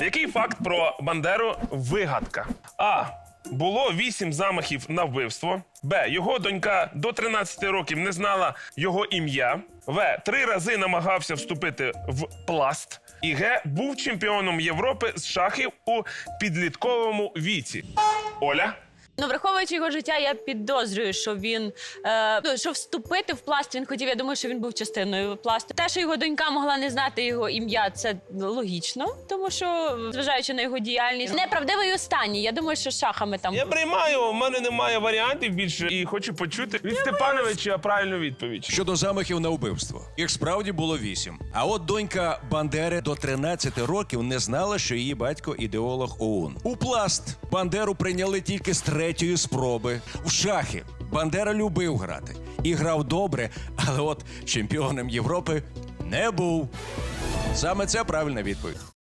Який факт про Бандеру вигадка? А. Було вісім замахів на вбивство. Б. Його донька до 13 років не знала його ім'я. В. Три рази намагався вступити в пласт. І Г. Був чемпіоном Європи з шахів у підлітковому віці. Оля. Ну, враховуючи його життя, я підозрюю, що він е, ну, що вступити в пласт він хотів. Я думаю, що він був частиною пласту. Те, що його донька могла не знати його ім'я, це логічно, тому що зважаючи на його діяльність, неправдивий останній. Я думаю, що шахами там Я приймаю, у мене немає варіантів більше і хочу почути від Степановича правильну відповідь. Щодо замахів на вбивство, їх справді було вісім. А от донька Бандери до 13 років не знала, що її батько ідеолог ОУН. У пласт Бандеру прийняли тільки з третьої спроби. В шахи Бандера любив грати і грав добре, але от чемпіоном Європи не був. Саме це правильна відповідь.